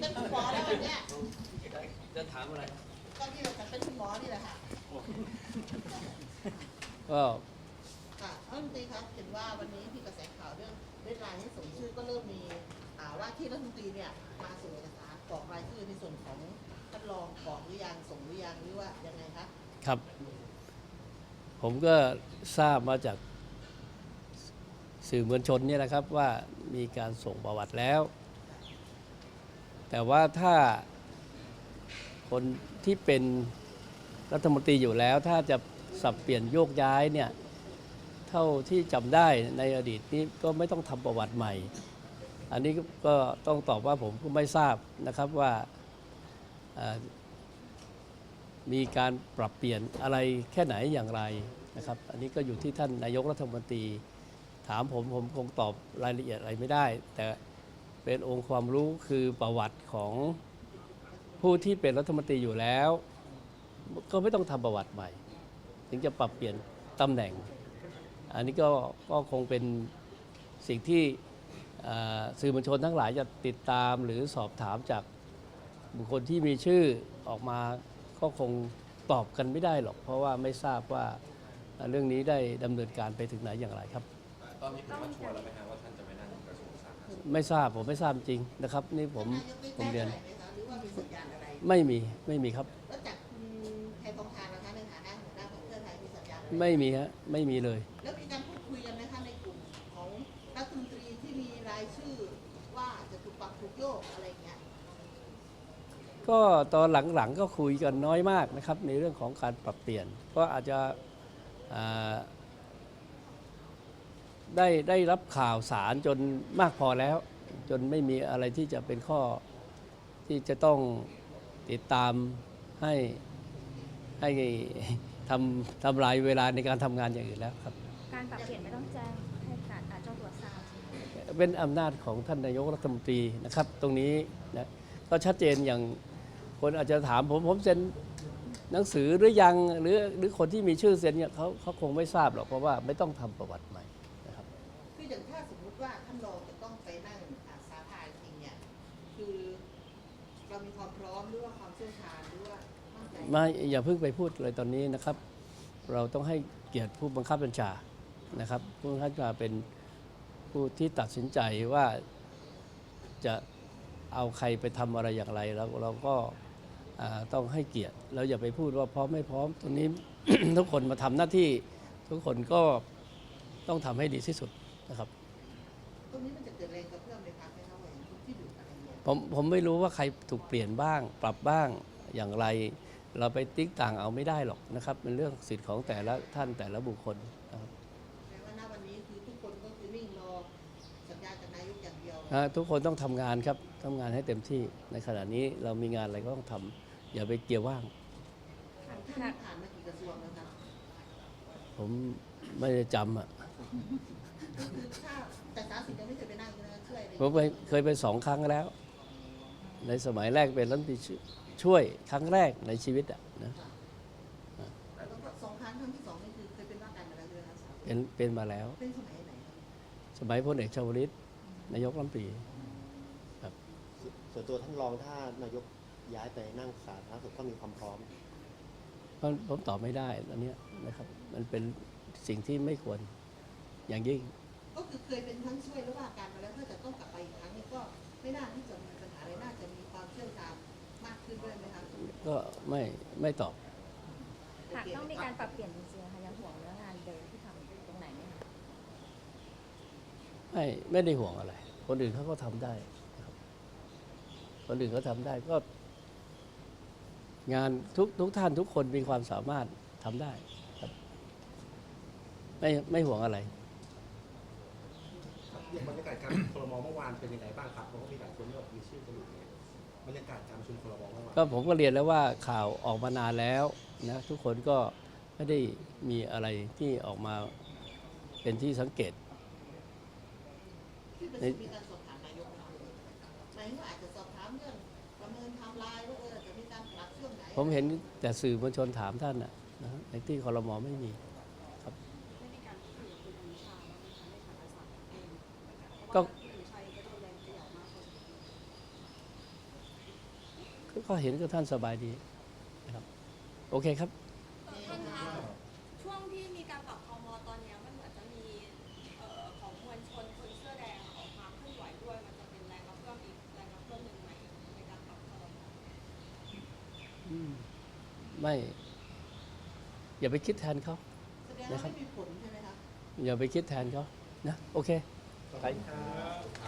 เป็นคุณหมอแล้ววันเนี้ยจะถามอะไร ก็ที่เราเป็นคุณหมอนี่แหละค่ะ ก็ค่ะท่านรัฐมนตรีครับเห็นว่าวันนี้มีกระแสข่าวเรื่องเดดไลน์ให้ส่งชื่อก็เริ่มมีอ่าว่าที่รัฐมนตรีเนี่ยมาส่งเอกสารกรอกรายชื่อในส่วนของท่านรองกรอกหรือยังส่งหรือยังหรือว่ายังไงคะครับ ผมก็ทราบมาจาก สื่อมวลชนเนี่ยนะครับว่ามีการส่งประวัติแล้ว แต่ว่าถ้าคนที่เป็นรัฐมนตรีอยู่แล้ว ถ้าจะสับเปลี่ยนโยกย้ายเนี่ยเท่าที่จำได้ในอดีตนี้ก็ไม่ต้องทำประวัติใหม่ อันนี้ก็ต้องตอบว่าผมก็ไม่ทราบนะครับว่ามีการปรับเปลี่ยนอะไรแค่ไหนอย่างไรนะครับ อันนี้ก็อยู่ที่ท่านนายกรัฐมนตรี ถามผมผมคงตอบรายละเอียดอะไรไม่ได้ แต่เป็นองค์ความรู้คือประวัติของผู้ที่เป็นรัฐมนตรีอยู่แล้ว ก็ไม่ต้องทำประวัติใหม่ ถึงจะปรับเปลี่ยนตำแหน่ง อันนี้ก็ก็คงเป็นสิ่งที่สื่อมวลชนทั้งหลายจะติดตามหรือสอบถามจากบุคคลที่มีชื่อออกมาก็คงตอบกันไม่ได้หรอก เพราะว่าไม่ทราบว่าเรื่องนี้ได้ดำเนินการไปถึงไหนอย่างไรครับ ตอนนี้คุณว่าชัวร์แล้วไหมฮะว่าท่านจะไม่นั่งกระทรวงสาธารณสุขไม่ทราบผมไม่ทราบจริงนะครับ นี่ผมนายกได้ผมแจ้งเรียนอะไรไหมคะหรือว่ามีสัญญาณอะไรไม่มีไม่มีครับ แล้วจากคุณไทยทองทานนะคะในฐานะหัวหน้าของเพื่อไทยมีสัญญาณอะไรไม่มีฮะไม่มีเลย แล้วมีการพูดคุยกันไหมคะในกลุ่มของรัฐมนตรีที่มีรายชื่อว่าจะถูกปรับถูกโยกอะไรอย่างเงี้ยก็ตอนหลังๆก็คุยกันน้อยมากนะครับ ในเรื่องของการปรับเปลี่ยน ก็อาจจะอ่า ได้ได้รับข่าวสารจนมากพอแล้ว จนไม่มีอะไรที่จะเป็นข้อที่จะต้องติดตามให้ให้ทำทำลายเวลาในการทำงานอย่างอื่นแล้วครับ การปรับเปลี่ยนไม่ต้องแจ้งให้การอ่าเจ้าตัวทราบใช่ไหมเป็นอำนาจของท่านนายกรัฐมนตรีนะครับ ตรงนี้นะก็ชัดเจนอย่างคนอาจจะถามผมผมเซ็นหนังสือหรือยังหรือหรือคนที่มีชื่อเซ็นเนี่ยเขาเขาคงไม่ทราบหรอกเพราะว่าไม่ต้องทำประวัติใหม่นะครับ คืออย่างถ้าสมมุติว่าท่านรองจะต้องไปนั่งอาสาภาจริงเนี่ยคือเรามีความพร้อมหรือว่าความเชี่ยวชาญหรือว่ามั่นใจไม่อย่าเพิ่งไปพูดเลยตอนนี้นะครับ เราต้องให้เกียรติผู้บังคับบัญชานะครับ ผู้บังคับบัญชาเป็นผู้ที่ตัดสินใจว่าจะเอาใครไปทำอะไรอย่างไรแล้วเราก็อ่าต้องให้เกียรติเราอย่าไปพูดว่าพร้อมไม่พร้อมตรงนี้ ทุกคนมาทำหน้าที่ทุกคนก็ต้องทำให้ดีที่สุด นะครับตรงนี้มันจะเกิดแรงกระเพื่อมในพรรคไหมคะว่าอย่างที่ดูอะไรเงี้ยผมผมไม่รู้ว่าใครถูกเปลี่ยนบ้าง ปรับบ้างอย่างไร เราไปติ๊กต่างเอาไม่ได้หรอกนะครับเป็นเรื่องสิทธิ์ของแต่ละท่านแต่ละบุคคลนะครับแม้ว่าณวันนี้คือทุกคนก็คือนิ่งรอสัญญาจากนายกอย่างเดียวนะทุกคนต้องทำงานครับทำงานให้เต็มที่ในขณะนี้เรามีงานอะไรก็ต้องทำอย่าไปเกี่ยวว่าง ท่านผ่านมากี่กระทรวงแล้วคะผมไม่ได้จำอะก็ คือถ้าแต่สามสิบยังไม่เคยไปนั่งเลยนะช่วยเลยผมไปเคยไปสองครั้งแล้ว ในสมัยแรกเป็นรัฐมนตรีช่วยครั้งแรกในชีวิตอะนะแล้วก็สองครั้งครั้งที่สองนี่คือเคยเป็นว่าการมาแล้วด้วยนะคะเป็นเป็นมาแล้ว เป็นสมัยไหนคะสมัยพลเอกชวลิตนายกรัฐมนตรี ส่วนตัวท่านรองถ้านายกย้ายไปนั่งสาธารณสุขก็มีความพร้อม ผมผมตอบไม่ได้อันเนี้ยนะครับ มันเป็นสิ่งที่ไม่ควรอย่างยิ่ง ก็คือเคยเป็นทั้งช่วยและว่าการมาแล้วถ้าจะต้องกลับไปอีกครั้งนี้ก็ไม่น่าที่จะมีปัญหาอะไรน่าจะมีความเชี่ยวชาญมากขึ้นด้วยไหมคะก็ไม่ไม่ตอบหากต้องมีการปรับเปลี่ยนจริงๆนะคะยังห่วงเรื่องงานเดิมที่ทำตรงไหนไหมคะไม่ไม่ได้ห่วงอะไร คนอื่นเขาก็ทำได้นะครับ คนอื่นเขาทำได้ก็ งานทุกทุกท่านทุกคนมีความสามารถทำได้ครับ ไม่ไม่ห่วงอะไร อย่างบรรยากาศการประชุมครมเมื่อวานเป็นยังไงบ้างครับเพราะว่ามีหลายคนที่แบบมีชื่อกันอยู่เนี่ยบรรยากาศการประชุมครมเมื่อวานก็ผมก็เรียนแล้วว่าข่าวออกมานานแล้วนะทุกคนก็ไม่ได้มีอะไรที่ออกมาเป็นที่สังเกต ที่ประชุมมีการสอบถามนายกไหมคะหมายถึงว่าอาจจะสอบถามเรื่องประเมินไทม์ไลน์ว่าเออจะมีการปรับช่วงไหนผมเห็นแต่สื่อมวลชนถามท่านนะนะในที่คอรมอไม่มี ได้มีการคุยกับคุณอนุชาบ้างไหมคะในฐานะสามเอง ก็ เพราะว่าคุณอนุชาเองก็โดนแรงเขย่ามากพอสม ก็เห็นก็ท่านสบายดีนะครับโอเคครับ ท่านคะช่วงที่มีการปรับคอมอตอนเนี้ยมันเหมือนจะมีเอ่อของมวลชนคนเสื้อแดงออกมาเคลื่อนไหวด้วยมันจะเป็นแรงกระเพื่อมอีกแรงกระเพื่อมหนึ่งไหมในการปรับคอรมอไม่อย่าไปคิดแทนเขา แสดงว่าไม่มีผลใช่ไหมคะ อย่าไปคิดแทนเขานะ โอเค ขอบคุณครับ